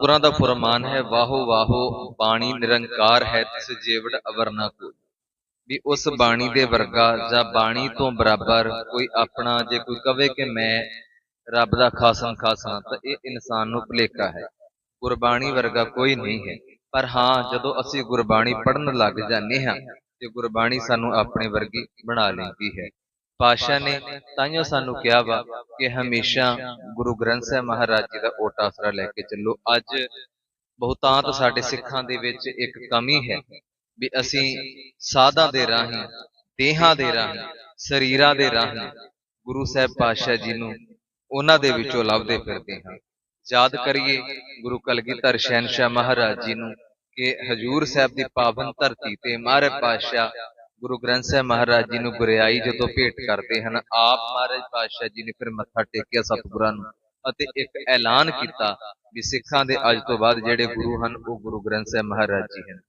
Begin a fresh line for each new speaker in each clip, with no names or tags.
ਸਤਿਗੁਰਾਂ ਦਾ ਫਰਮਾਨ ਹੈ, ਵਾਹੋ ਵਾਹੋ, ਬਾਣੀ ਨਿਰੰਕਾਰ ਹੈ, ਤਿਸ ਜੀਵੜ ਅਵਰ ਨਾ ਕੋਈ। ਵੀ ਉਸ ਬਾਣੀ ਦੇ ਵਰਗਾ ਜਾਂ ਬਾਣੀ ਤੋਂ ਬਰਾਬਰ ਕੋਈ ਆਪਣਾ, ਜੇ ਕੋਈ ਕਵੇ ਕਿ ਮੈਂ ਰੱਬ ਦਾ ਖਾਸਮ ਖਾਸਾਂ, ਤਾਂ ਇਹ ਇਨਸਾਨ ਨੂੰ ਭੁਲੇਖਾ ਹੈ। ਗੁਰਬਾਣੀ ਵਰਗਾ ਕੋਈ ਨਹੀਂ ਹੈ। ਪਰ ਹਾਂ, ਜਦੋਂ ਅਸੀਂ ਗੁਰਬਾਣੀ ਪੜ੍ਹਨ ਲੱਗ ਜਾਂਦੇ ਹਾਂ, ਤੇ ਗੁਰਬਾਣੀ ਸਾਨੂੰ ਆਪਣੇ ਵਰਗੀ ਬਣਾ ਲੈਂਦੀ ਹੈ। ਪਾਸ਼ਾ ਨੇ ਤਾਈਓ ਸਾਨੂੰ ਕਿਹਾ ਵਾ ਕਿ ਹਮੇਸ਼ਾ ਗੁਰੂ ਗ੍ਰੰਥ ਸਾਹਿਬ ਮਹਾਰਾਜ ਜੀ ਦਾ ਓਟ ਆਸਰਾ ਲੈ ਕੇ ਚੱਲੋ। ਅੱਜ ਬਹੁਤਾਂਤ ਸਾਡੇ ਸਿੱਖਾਂ ਦੇ ਵਿੱਚ ਇੱਕ ਕਮੀ ਹੈ ਵੀ ਅਸੀਂ ਸਾਧਾਂ ਦੇ ਰਾਹੀਂ ਦੇਹਾਂ ਦੇ ਰਾਹੀਂ ਸਰੀਰਾਂ ਦੇ ਰਾਹੀਂ ਗੁਰੂ ਸਾਹਿਬ ਪਾਤਸ਼ਾਹ ਜੀ ਨੂੰ ਉਹਨਾਂ ਦੇ ਵਿੱਚੋਂ ਲੱਭਦੇ ਫਿਰਦੇ ਹਾਂ। ਯਾਦ ਕਰੀਏ ਗੁਰੂ ਕਲਗੀਧਰ ਸ਼ਹਿਨशाह ਮਹਾਰਾਜ ਜੀ ਨੂੰ ਕਿ ਹਜੂਰ ਸਾਹਿਬ ਦੀ ਪਾਵਨ ਧਰਤੀ ਤੇ ਮਹਾਰਾਜ ਪਾਤਸ਼ਾਹ ਗੁਰੂ ਗ੍ਰੰਥ ਸਾਹਿਬ ਮਹਾਰਾਜ ਜੀ ਨੂੰ ਗੁਰਿਆਈ ਜਦੋਂ ਭੇਟ ਕਰਦੇ ਹਨ, ਆਪ ਮਹਾਰਾਜ ਪਾਤਸ਼ਾਹ ਜੀ ਨੇ ਫਿਰ ਮੱਥਾ ਟੇਕਿਆ ਸਤਿਗੁਰਾਂ ਨੂੰ ਅਤੇ ਇੱਕ ਐਲਾਨ ਕੀਤਾ ਵੀ ਸਿੱਖਾਂ ਦੇ ਅੱਜ ਤੋਂ ਬਾਅਦ ਜਿਹੜੇ ਗੁਰੂ ਹਨ, ਉਹ ਗੁਰੂ ਗ੍ਰੰਥ ਸਾਹਿਬ ਮਹਾਰਾਜ ਜੀ ਹਨ।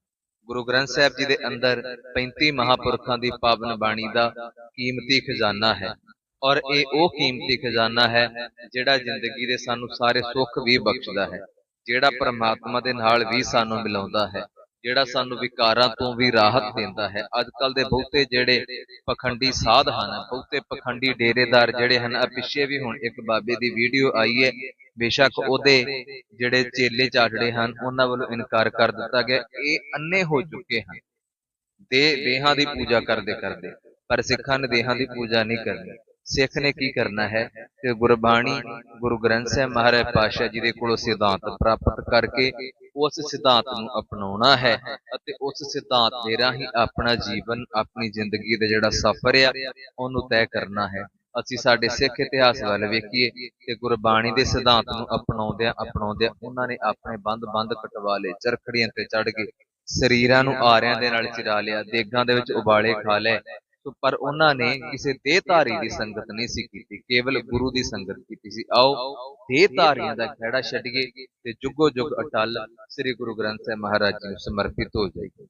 ਗੁਰੂ ਗ੍ਰੰਥ ਸਾਹਿਬ ਜੀ ਦੇ ਅੰਦਰ 35 ਮਹਾਪੁਰਖਾਂ ਦੀ ਪਾਵਨ ਬਾਣੀ ਦਾ ਕੀਮਤੀ ਖਜ਼ਾਨਾ ਹੈ ਔਰ ਇਹ ਉਹ ਕੀਮਤੀ ਖਜ਼ਾਨਾ ਹੈ ਜਿਹੜਾ ਜ਼ਿੰਦਗੀ ਦੇ ਸਾਨੂੰ ਸਾਰੇ ਸੁੱਖ ਵੀ ਬਖਸ਼ਦਾ ਹੈ, ਜਿਹੜਾ ਪਰਮਾਤਮਾ ਦੇ ਨਾਲ ਵੀ ਸਾਨੂੰ ਮਿਲਾਉਂਦਾ ਹੈ। ਜਿਹੜਾ ਸਾਨੂੰ ਵਿਕਾਰਾਂ ਤੋਂ ਵੀ ਰਾਹਤ ਦਿੰਦਾ ਹੈ। ਅੱਜ ਕੱਲ ਦੇ ਬਹੁਤੇ ਜਿਹੜੇ ਪਖੰਡੀ ਸਾਧ ਹਨ ਬਹੁਤੇ ਪਖੰਡੀ ਡੇਰੇਦਾਰ ਜਿਹੜੇ ਹਨ ਆ ਪਿੱਛੇ ਵੀ ਹੁਣ ਇੱਕ ਬਾਬੇ ਦੀ ਵੀਡੀਓ ਆਈ ਹੈ। ਬੇਸ਼ੱਕ ਉਹਦੇ ਜਿਹੜੇ ਚੇਲੇ ਝਾੜੜੇ ਹਨ ਉਹਨਾਂ ਵੱਲੋਂ ਇਨਕਾਰ ਕਰ ਦਿੱਤਾ ਗਿਆ। ਇਹ ਅੰਨੇ ਹੋ ਚੁੱਕੇ ਹਨ। ਦੇ ਦੇਹਾਂ ਦੀ ਪੂਜਾ ਕਰਦੇ ਕਰਦੇ ਪਰ ਸਿੱਖਾਂ ਨੇ ਦੇਹਾਂ ਦੀ ਪੂਜਾ ਨਹੀਂ ਕਰਨੀ। ਸਿੱਖ ਨੇ ਕੀ ਕਰਨਾ ਹੈ? ਕਿ ਗੁਰਬਾਣੀ ਗੁਰੂ ਗ੍ਰੰਥ ਸਾਹਿਬ ਮਹਾਰਾਜ ਪਾਤਸ਼ਾਹ ਜੀ ਦੇ ਕੋਲੋਂ ਸਿਧਾਂਤ ਪ੍ਰਾਪਤ ਕਰਕੇ ਉਸ ਸਿਧਾਂਤ ਨੂੰ ਅਪਣਾਉਣਾ ਹੈ ਅਤੇ ਉਸ ਸਿਧਾਂਤ ਦੇ ਰਾਹੀਂ ਆਪਣਾ ਜੀਵਨ ਆਪਣੀ ਜ਼ਿੰਦਗੀ ਦਾ ਜਿਹੜਾ ਸਫ਼ਰ ਆ ਉਹਨੂੰ ਤੈਅ ਕਰਨਾ ਹੈ। ਅਸੀਂ ਸਾਡੇ ਸਿੱਖ ਇਤਿਹਾਸ ਵੱਲ ਵੇਖੀਏ ਤੇ ਗੁਰਬਾਣੀ ਦੇ ਸਿਧਾਂਤ ਨੂੰ ਅਪਣਾਉਂਦਿਆਂ ਅਪਣਾਉਂਦਿਆਂ ਉਹਨਾਂ ਨੇ ਆਪਣੇ ਬੰਦ-ਬੰਦ ਕਟਵਾ ਲਏ ਚਰਖੜੀਆਂ ਤੇ ਚੜ ਕੇ ਸਰੀਰਾਂ ਨੂੰ ਆਰਿਆਂ ਦੇ ਨਾਲ ਚਿਰਾ ਲਿਆ ਦੇਗਾਂ ਦੇ ਵਿੱਚ ਉਬਾਲੇ ਖਾ ਲਏ। ਸੋ ਪਰ ਉਹਨਾਂ ਨੇ ਕਿਸੇ ਦੇਹਧਾਰੀ ਦੀ ਸੰਗਤ ਨਹੀਂ ਸੀ ਕੀਤੀ ਕੇਵਲ ਗੁਰੂ ਦੀ ਸੰਗਤ ਕੀਤੀ ਸੀ। ਆਓ ਦੇਹਧਾਰੀਆਂ ਦਾ ਖਹਿੜਾ ਛੱਡੀਏ ਤੇ ਜੁਗੋ ਜੁਗ ਅਟਲ ਸ੍ਰੀ ਗੁਰੂ ਗ੍ਰੰਥ ਸਾਹਿਬ ਮਹਾਰਾਜ ਜੀ ਨੂੰ ਸਮਰਪਿਤ ਹੋ ਜਾਈਏ।